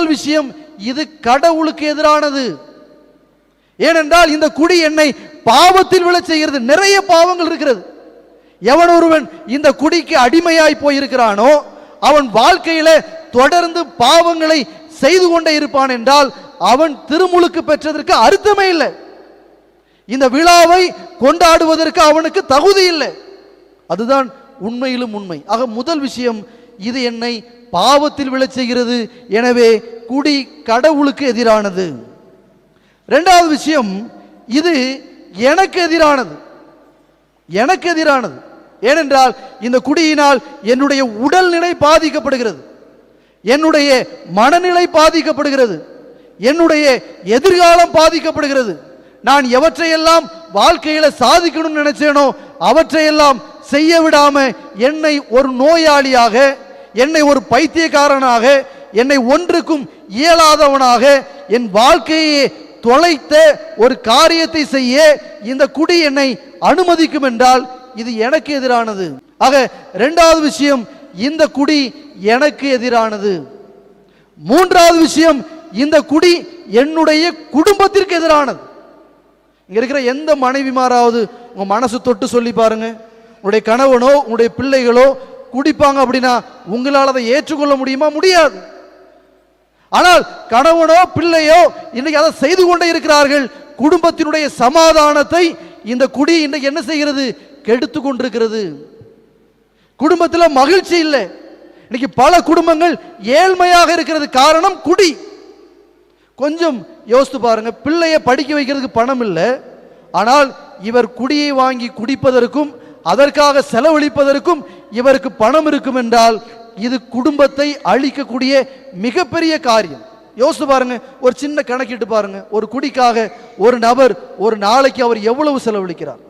முதல் விஷயம் இது கடவுளுக்கு எதிரானது. ஏனென்றால் இந்த குடி என்னை பாவத்தில் விழச் செய்கிறது. நிறைய பாவங்கள் இருக்கிறது. எவன் ஒருவன் இந்த குடிக்கு அடிமையாய் போயிருக்கிறானோ அவன் வாழ்க்கையில தொடர்ந்து பாவங்களை செய்து கொண்டே இருப்பான் என்றால் அவன் திருமுழுக்கு பெற்றதற்கு அர்த்தமே இல்லை. இந்த விழாவை கொண்டாடுவதற்கு அவனுக்கு தகுதி இல்லை. அதுதான் உண்மையிலும் உண்மை. ஆக முதல் விஷயம் இது என்னை பாவத்தில் விழச் செய்கிறது. எனவே குடி கடவுளுக்கு எதிரானது. ரெண்டாவது விஷயம் இது எனக்கு எதிரானது. எனக்கு எதிரானது. ஏனென்றால் இந்த குடியினால் என்னுடைய உடல்நிலை பாதிக்கப்படுகிறது. என்னுடைய மனநிலை பாதிக்கப்படுகிறது. என்னுடைய எதிர்காலம் பாதிக்கப்படுகிறது. நான் எவற்றையெல்லாம் வாழ்க்கையில் சாதிக்கணும்னு நினைச்சேனோ அவற்றையெல்லாம் செய்ய விடாம என்னை ஒரு நோயாளியாக என்னை ஒரு பைத்தியக்காரனாக என்னை ஒன்றுக்கும் இயலாதவனாக என் வாழ்க்கையை தொலைத்த ஒரு காரியத்தை செய்ய இந்த குடி என்னை அனுமதிக்கும் என்றால் இது எனக்கு எதிரானது. ஆக இரண்டாவது விஷயம் இந்த குடி எனக்கு எதிரானது. மூன்றாவது விஷயம் இந்த குடி என்னுடைய குடும்பத்திற்கு எதிரானது. இங்க இருக்கிற எந்த மனைவிமாராவது உங்க மனசு தொட்டு சொல்லி பாருங்க. உங்களுடைய கணவனோ உங்களுடைய பிள்ளைகளோ குடிப்பாங்க அப்படின்னா உங்களால் அதை ஏற்றுக்கொள்ள முடியுமா? முடியாது. ஆனால் கணவனோ பிள்ளையோ இன்னைக்கு அதை செய்து கொண்டே இருக்கிறார்கள். குடும்பத்தினுடைய சமாதானத்தை இந்த குடி இன்னைக்கு என்ன செய்கிறது? கெடுத்து கொண்டிருக்கிறது. குடும்பத்தில் மகிழ்ச்சி இல்லை. இன்னைக்கு பல குடும்பங்கள் ஏழ்மையாக இருக்கிறது காரணம் குடி. கொஞ்சம் யோசித்து பாருங்க. பிள்ளைய படிக்க வைக்கிறதுக்கு பணம் இல்லை. ஆனால் இவர் குடியை வாங்கி குடிப்பதற்கும் அதற்காக செலவழிப்பதற்கும் இவருக்கு பணம் இருக்கும் என்றால் இது குடும்பத்தை அழிக்கக்கூடிய மிகப்பெரிய காரியம். யோசித்து பாருங்க ஒரு சின்ன கணக்கிட்டு பாருங்க. ஒரு குடிக்காக ஒரு நபர் ஒரு நாளைக்கு அவர் எவ்வளவு செலவழிக்கிறார்?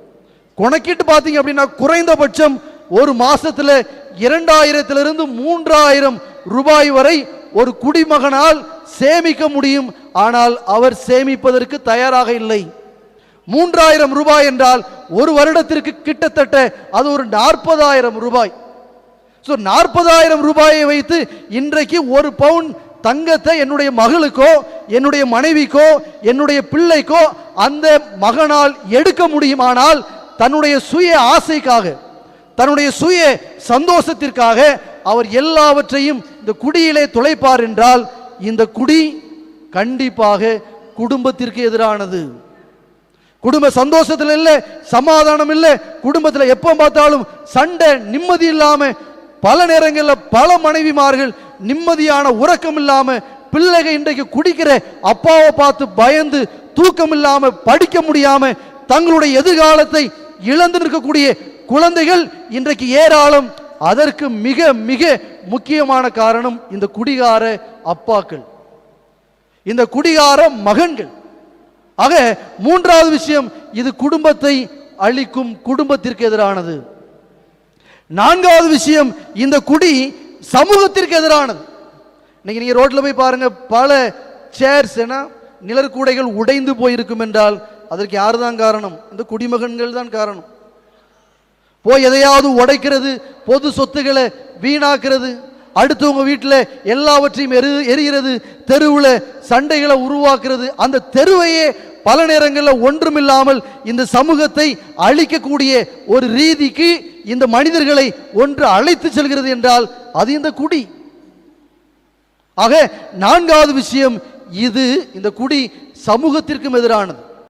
கணக்கிட்டு பார்த்தீங்க அப்படின்னா குறைந்தபட்சம் ஒரு மாசத்துல இரண்டாயிரத்திலிருந்து மூன்றாயிரம் ரூபாய் வரை ஒரு குடிமகனால் சேமிக்க முடியும். ஆனால் அவர் சேமிப்பதற்கு தயாராக இல்லை. மூன்றாயிரம் ரூபாய் என்றால் ஒரு வருடத்திற்கு கிட்டத்தட்ட அது ஒரு நாற்பதாயிரம் ரூபாய். ஸோ நாற்பதாயிரம் ரூபாயை வைத்து இன்றைக்கு ஒரு பவுன் தங்கத்தை என்னுடைய மகளுக்கோ என்னுடைய மனைவிக்கோ என்னுடைய பிள்ளைக்கோ அந்த மகனால் எடுக்க முடியுமானால் தன்னுடைய சுய ஆசைக்காக தன்னுடைய சுய சந்தோஷத்திற்காக அவர் எல்லாவற்றையும் இந்த குடியிலே துளைப்பார் என்றால் இந்த குடி கண்டிப்பாக குடும்பத்திற்கு எதிரானது. குடும்ப சந்தோஷத்தில் இல்லை சமாதானம் இல்லை குடும்பத்தில் எப்போ பார்த்தாலும் சண்டை நிம்மதி இல்லாமல் பல நேரங்களில் பல மனைவிமார்கள் நிம்மதியான உறக்கம் இல்லாம பிள்ளைகள் இன்றைக்கு குடிக்கிற அப்பாவை பார்த்து பயந்து தூக்கம் இல்லாமல் படிக்க முடியாம தங்களுடைய எதிர்காலத்தை இழந்து நிற்கக்கூடிய குழந்தைகள் இன்றைக்கு ஏராளம். அதற்கு மிக மிக முக்கியமான காரணம் இந்த குடிகார அப்பாக்கள். இந்த குடிகார மகன்கள். ஆக மூன்றாவது விஷயம் இது குடும்பத்தை அழிக்கும் குடும்பத்திற்கு எதிரானது. நான்காவது விஷயம் இந்த குடி சமூகத்திற்கு எதிரானது. இன்னைக்கு நீங்க ரோட்ல போய் பாருங்க பல சேர்ஸ் என நிழற்கூடைகள் உடைந்து போயிருக்கும் என்றால் அதற்கு யார் தான் காரணம்? இந்த குடிமகன்கள் தான் காரணம். போய் எதையாவது உடைக்கிறது பொது சொத்துக்களை வீணாக்குறது அடுத்தவங்க வீட்டில் எல்லாவற்றையும் எரு எரிகிறது தெருவில் சண்டைகளை உருவாக்குறது அந்த தெருவையே பல நேரங்களில் ஒன்றுமில்லாமல் இந்த சமூகத்தை அழிக்கக்கூடிய ஒரு ரீதிக்கு இந்த மனிதர்களை ஒன்று அழைத்து செல்கிறது என்றால் அது இந்த குடி. ஆக நான்காவது விஷயம் இது இந்த குடி சமூகத்திற்கும் எதிரானது.